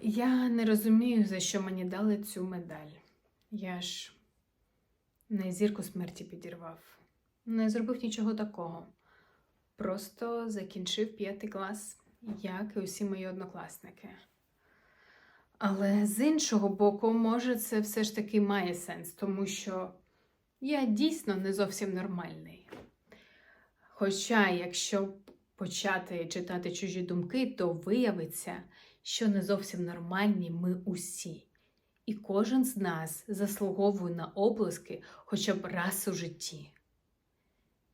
Я не розумію, за що мені дали цю медаль. Я ж не зірку смерті підірвав, не зробив нічого такого. Просто закінчив п'ятий клас, як і усі мої однокласники. Але з іншого боку, може, це все ж таки має сенс, тому що я дійсно не зовсім нормальний. Хоча, якщо почати читати чужі думки, то виявиться, що не зовсім нормальні ми усі. І кожен з нас заслуговує на оплески хоча б раз у житті.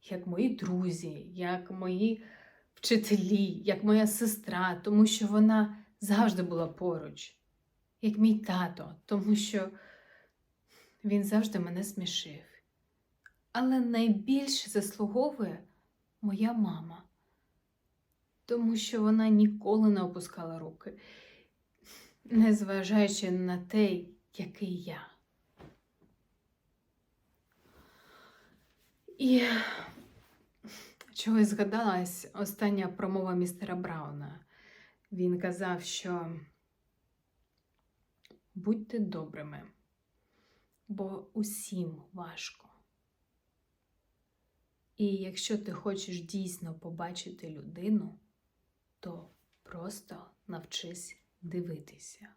Як мої друзі, як мої вчителі, як моя сестра, тому що вона завжди була поруч, як мій тато, тому що він завжди мене смішив. Але найбільше заслуговує моя мама, тому що вона ніколи не опускала руки, незважаючи на те, який я. І чогось згадалась остання промова містера Брауна. Він казав, що будьте добрими, бо усім важко. І якщо ти хочеш дійсно побачити людину, то просто навчись дивитися.